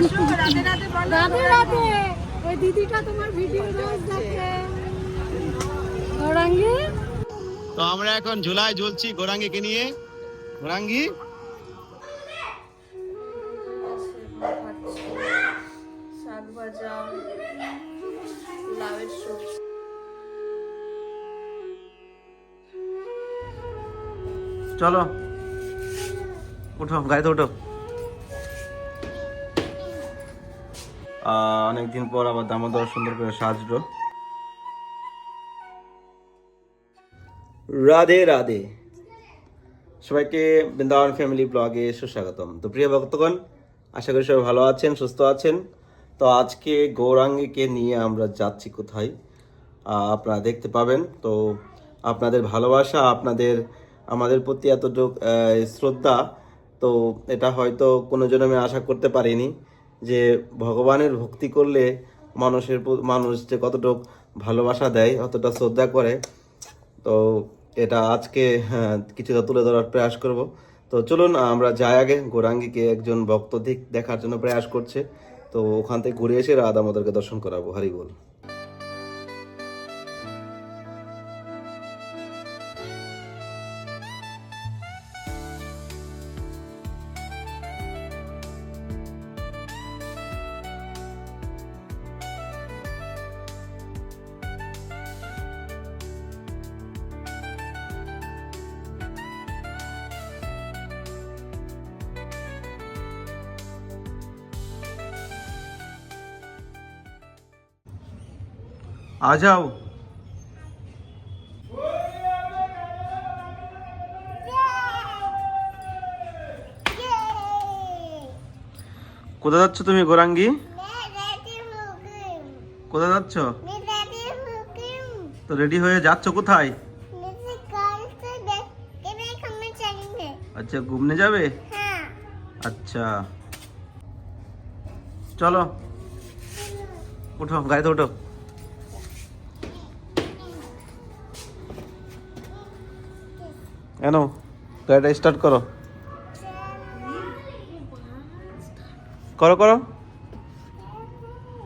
রাধে রাধে এই দিদিটা তোমার ভিডিও রোজ দেখে গৌরাঙ্গি? তো আমরা এখন ঝুলায় ঝুলছি গোরাঙ্গিকে নিয়ে। গোরাঙ্গি? শাক ভাজা লাউয়ের সবজি চলো। উঠো গাড়িতে উঠো। অনেকদিন পর আবার দামোদর সুন্দর করে সাজলো। রাধে রাধে। সবাইকে বৃন্দাবন ফ্যামিলি ব্লগে সুস্বাগতম। তো প্রিয় ভক্তগণ, আশা করি সবাই ভালো আছেন, সুস্থ আছেন। তো আজকে গৌরাঙ্গীকে নিয়ে আমরা যাচ্ছি কোথায়? আপনারা দেখতে পাবেন। তো আপনাদের ভালোবাসা, আপনাদের, আমাদের প্রতি এতটুক শ্রদ্ধা, তো এটা হয়তো কোনো জন্মে আশা করতে পারিনি। যে ভগবানের ভক্তি করলে মানুষের মানুষ যে কতটুক ভালোবাসা দেয় অতটা শ্রদ্ধা করে তো এটা আজকে হ্যাঁ, কিছুটা তুলে ধরার প্রয়াস করব। তো চলুন আমরা যাই আগে। গৌরাঙ্গীকে একজন ভক্ত দিক দেখার জন্য প্রয়াস করছে। তো ওখান থেকে ঘুরে এসে রাধা আমাদেরকে দর্শন করাবো। হারি বল। आ जाओ কোথায় যাচ্ছ তুমি গোরাঙ্গি কোথায় যাচ্ছ তো রেডি হয়ে যাচ্ছ কোথায় আচ্ছা ঘুমনে যাবে আচ্ছা চলো উঠো গাড়িতে উঠো এনো গাড়িটা স্টার্ট করো। করো করো।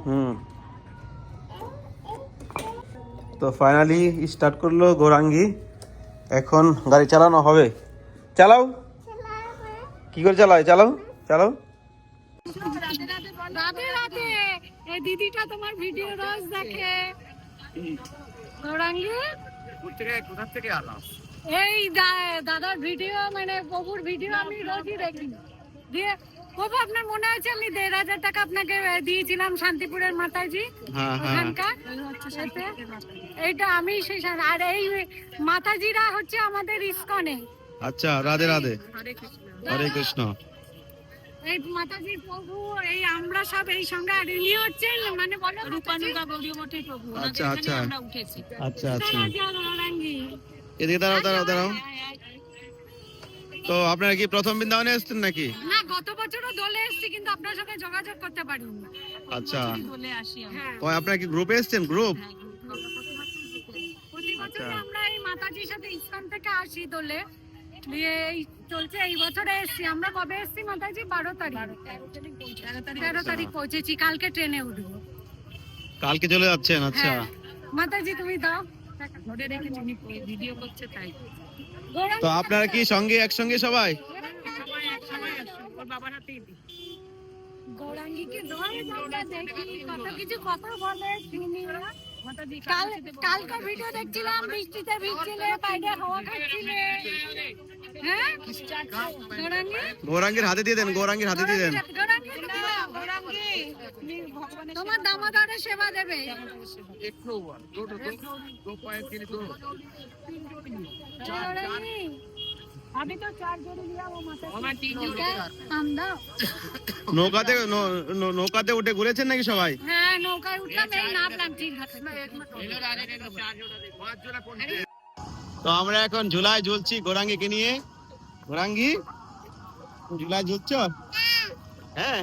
হুম। তো ফাইনালি স্টার্ট করল গৌরাঙ্গি। এখন গাড়ি চালানো হবে। চালাও। কি করে চালাও? চালাও চালাও। রাধে রাধে। এই দিদিটা তোমার ভিডিও রোজ দেখে। গৌরাঙ্গি? কোথা থেকে আলাম? এই দাদার ভিডিও মানে প্রভুর ভিডিও আমি রোজই দেখি। দিয়ে প্রভু আপনার মনে আছে আমি দেড় হাজার টাকা আপনাকে দিয়েছিলাম শান্তিপুরের মাতাজি হ্যাঁ হ্যাঁ। ওখানকার? এইটা আমি সেই আর এই মাতাজিরা হচ্ছে আমাদের ইসকনে। আচ্ছা রাধে রাধে। হরে কৃষ্ণ। এই মাতাজির প্রভু এই আমরা সব এই সঙ্গে আর ইনি হচ্ছেন মানে বলো রূপানুগা গৌরীমঠের প্রভু আচ্ছা আচ্ছা। উঠেছি। আচ্ছা আচ্ছা। গৌরাঙ্গি এদিকে দাঁড়াও দাঁড়াও দাঁড়াও। তো আপনারা কি প্রথম বৃন্দাবনে এসেছেন নাকি? না গত বছরও দলে এসেছি কিন্তু আপনার সঙ্গে যোগাযোগ করতে পারিনি। আচ্ছা। দোলে আসি হ্যাঁ। তো আপনারা কি গ্রুপে এসেছেন গ্রুপ প্রতি বছর আচ্ছা। আমরা এই মাতাজির সাথে ইসকন থেকে আসি দলে। দিয়ে এই চলছে এই বছরে এসেছি। আমরা কবে এসেছি মাতাজি? বারো তারিখ। তেরো তারিখ পৌঁছেছি কালকে ট্রেনে উঠবো। কালকে চলে যাচ্ছেন আচ্ছা। হ্যাঁ। মাতাজি তুমি দাও। ধরে রেখেছি ভিডিও করছে তাই। তো আপনারা কি সঙ্গে একসঙ্গে সবাই? গৌরাঙ্গীকে ধরে আমরা দেখি কত কিছু কথা বলে শুনি। কাল কালকে ভিডিও দেখছিলাম বৃষ্টিতে ভিজছিলে বাইরে হাওয়া খাচ্ছিলে। হ্যাঁ গৌরাঙ্গী গৌরাঙ্গীর হাতে দিয়ে দেন গৌরাঙ্গীর হাতে দিয়ে দেন। তোমার সেবা দেবে। নৌকাতে নৌকাতে উঠে ঘুরেছেন নাকি সবাই? তো আমরা এখন ঝুলায় ঝুলছি গোরাঙ্গিকে নিয়ে। গোরাঙ্গি ঝুলায় ঝুলছ হ্যাঁ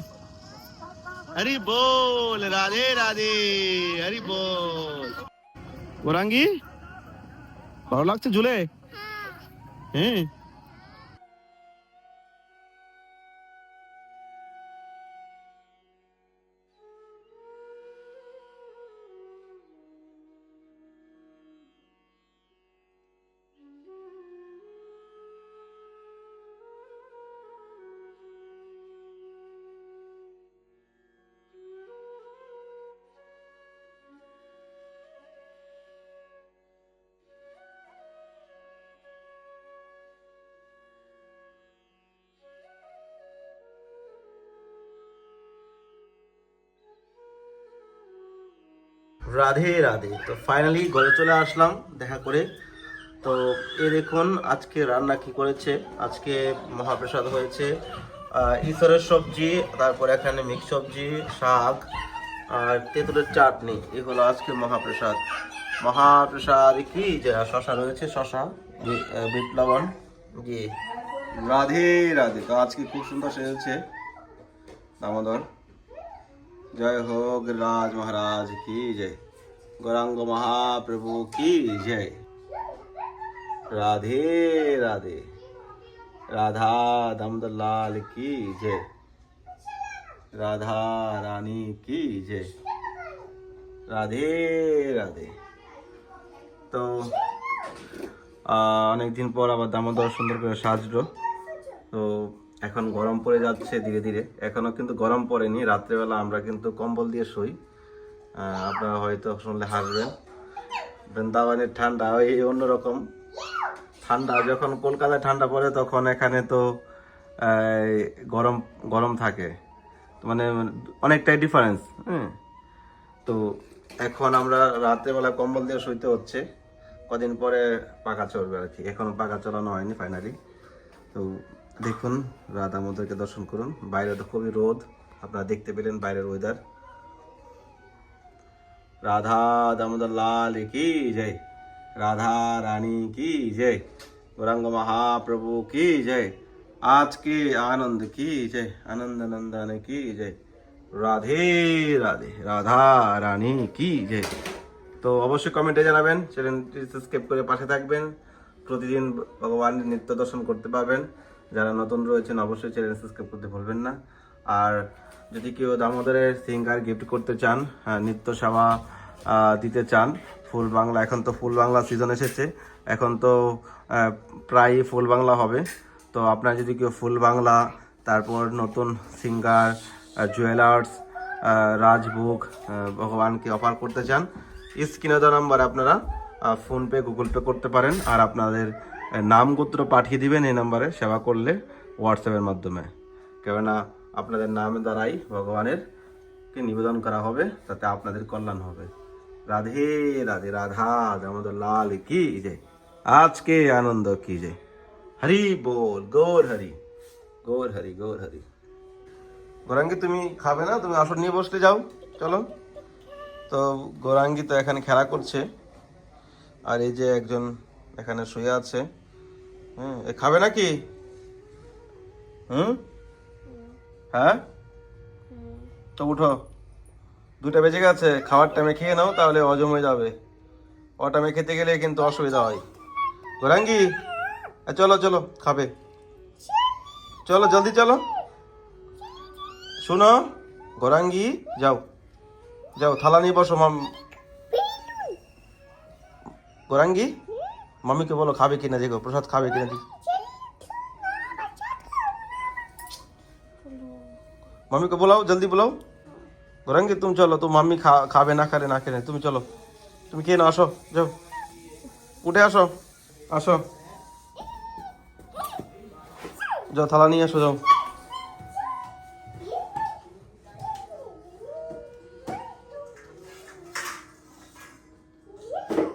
হরি বল রাধে রাধে হরি বল গোরাঙ্গি ভালো লাগছে ঝুলে হ্যাঁ রাধে রাধে। তো ফাইনালি ঘরে চলে আসলাম দেখা করে। তো এ দেখুন আজকে রান্না কি করেছে? আজকে মহাপ্রসাদ হয়েছে। ইসরের সবজি তারপর এখানে মিক্স সবজি শাক আর তেঁতুলের চাটনি। এই হলো আজকে মহাপ্রসাদ। মহাপ্রসাদ কি? যে শশা রয়েছে শশা বি- আহ, বিট লবণ। জি। রাধে রাধে। তো আজকে খুব সুন্দর সেজেছে দামোদর। জয় হোক রাজ মহারাজ, কি জয়? গৌরাঙ্গ মহাপ্রভু, কি জয়? রাধে রাধে। রাধা দামোদর লাল কি জয়? রাধা রানী, কি জয়? রাধে রাধে। তো অনেক দিন পর আবার দামোদর সুন্দর করে সাজলো। তো এখন গরম পড়ে যাচ্ছে ধীরে ধীরে। এখনও কিন্তু গরম পড়েনি। রাত্রেবেলা আমরা কিন্তু কম্বল দিয়ে শুই। আপনারা হয়তো শুনলে হাসবেন। বৃন্দাবনের ঠান্ডা ওই অন্যরকম। ঠান্ডা, যখন কলকাতায় ঠান্ডা পড়ে তখন এখানে তো গরম গরম থাকে। মানে অনেকটাই ডিফারেন্স হ্যাঁ তো এখন আমরা রাত্রেবেলা কম্বল দিয়ে শুইতে হচ্ছে। কদিন পরে পাকা চলবে আর কি। এখনও পাকা চালানো হয়নি ফাইনালি তো দেখুন, রাধা মন্দিরকে দর্শন করুন। বাইরে তো খুবই রোদ, আপনারা দেখতে পেলেন বাইরের ওয়েদার রাধা দামোদর লাল কি জয়? রাধা রানী কি জয়? গৌরাঙ্গ মহাপ্রভু কি জয়? আজকে আনন্দ কি জয়? আনন্দ নন্দন কি জয়? রাধে রাধে, রাধা রানী কি জয়? তো অবশ্যই কমেন্টে জানাবেন, চ্যানেলটি সাবস্ক্রাইব করে পাশে থাকবেন। প্রতিদিন ভগবানের নিত্য দর্শন করতে পারবেন। যারা নতুন রয়েছেন, অবশ্যই চ্যানেল সাবস্ক্রাইব করতে ভুলবেন না। আর যদি কেউ দামোদরের সিঙ্গার গিফট করতে চান নিত্য সেবা দিতে চান, ফুল বাংলা, এখন তো ফুল বাংলা সিজন এসেছে, এখন তো প্রায় ফুল বাংলা হবে। তো আপনার যদি কেউ ফুল বাংলা, তারপর নতুন সিঙ্গার জুয়েলার্স রাজভোগ ভগবানকে অফার করতে চান, স্ক্রিনে দেওয়া নাম্বার আপনারা ফোনপে গুগল পে করতে পারেন। আর আপনাদের নাম গোত্র পাঠিয়ে দিবেন এই নাম্বারে সেবা করলে হোয়াটসঅ্যাপের মাধ্যমে। কেননা আপনাদের নাম দ্বারাই ভগবানের কে নিবেদন করা হবে, তাতে আপনাদের কল্যাণ হবে। রাধে রাধে, রাধা, দামোদর লাল, কি যে আজকে আনন্দ, কি যে হরি বল, গৌর হরি। গৌর হরি গৌর হরি। গৌরাঙ্গি, তুমি খাবে না? তুমি আসর নিয়ে বসতে যাও। চলো। তো গৌরাঙ্গি তো এখানে খেলা করছে। আর এই যে একজন এখানে শুয়ে আছে। হুম খাবে নাকি? হুম? হ্যাঁ? তো উঠো। দুটা বেজে গেছে, খাওয়ার টাইমে খেয়ে নাও, তাহলে হজম হয়ে যাবে। ও টাইমে খেতে গেলে কিন্তু অসুবিধা হয়। গোরাঙ্গি চলো চলো, খাবে। চলো, জলদি চলো। শোনো, গোরাঙ্গি, যাও। যাও, থালা নিয়ে বসো, মাম। গৌরাঙ্গি? મમ્મી કે બોલો ખાવે કે देखो? प्रसाद खावे की નથી मम्मी को बुलाओ, जल्दी बुलाओ। रंगे, तुम चलो तो मम्मी खा, खावे ना करे ना करे। तुम चलो। तुम के ना, आसो, जाओ। उठे, आसो। आसो। जाओ, थाला नहीं, आसो, जाओ।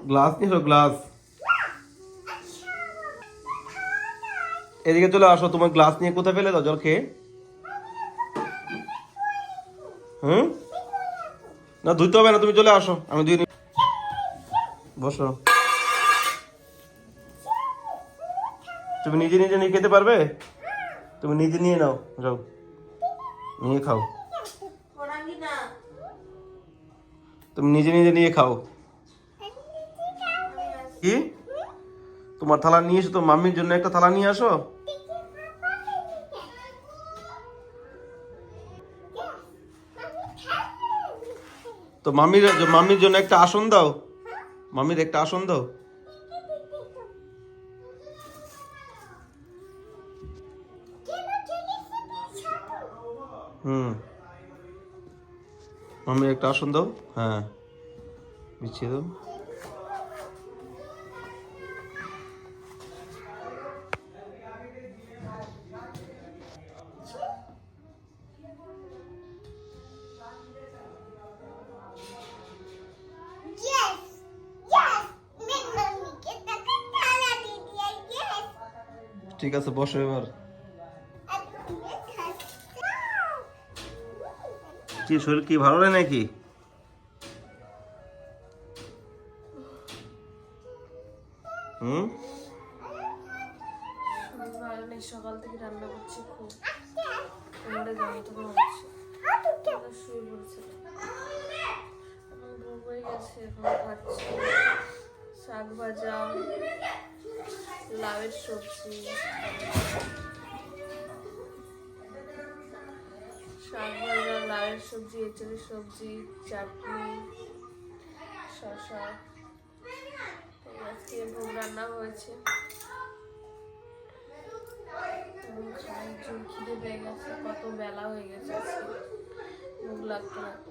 ग्लास नहीं, सो ग्लास। এদিকে চলে আসো, তোমার গ্লাস নিয়ে কোথায় ফেলে দাও? জল খেয়ে। হুম? না, ধুইতে হবে না, তুমি চলে আসো। আমি নি বসো। তুমি নিজে নিজে নিয়ে খেতে পারবে? তুমি নিজে নিয়ে নাও, যাও। নিয়ে খাও। তুমি নিজে নিজে নিয়ে খাও। কি? তোমার থালা নিয়ে এসো তো মাম্মির জন্য একটা থালা নিয়ে আসো। তো মামির মামির জন্য একটা আসন দাও। মামির একটা আসন দাও। হুম। মামির একটা আসন দাও। হ্যাঁ। বিছিয়ে দাও। ঠিক আছে, বসো এবার। কি, শরীর কি ভালো নেই নাকি? হুম? সকাল থেকে রান্না করছি খুব। শাক ভাজা। লাউয়ের সবজি। শাক ভাজা লাউয়ের সবজি এঁচড়ের সবজি, চাটনি শশা আজকে ভোগ রান্না হয়েছে। খিদে পেয়ে গেছে, কত বেলা হয়ে গেছে আজকে। ভোগ লাগতে লাগতে।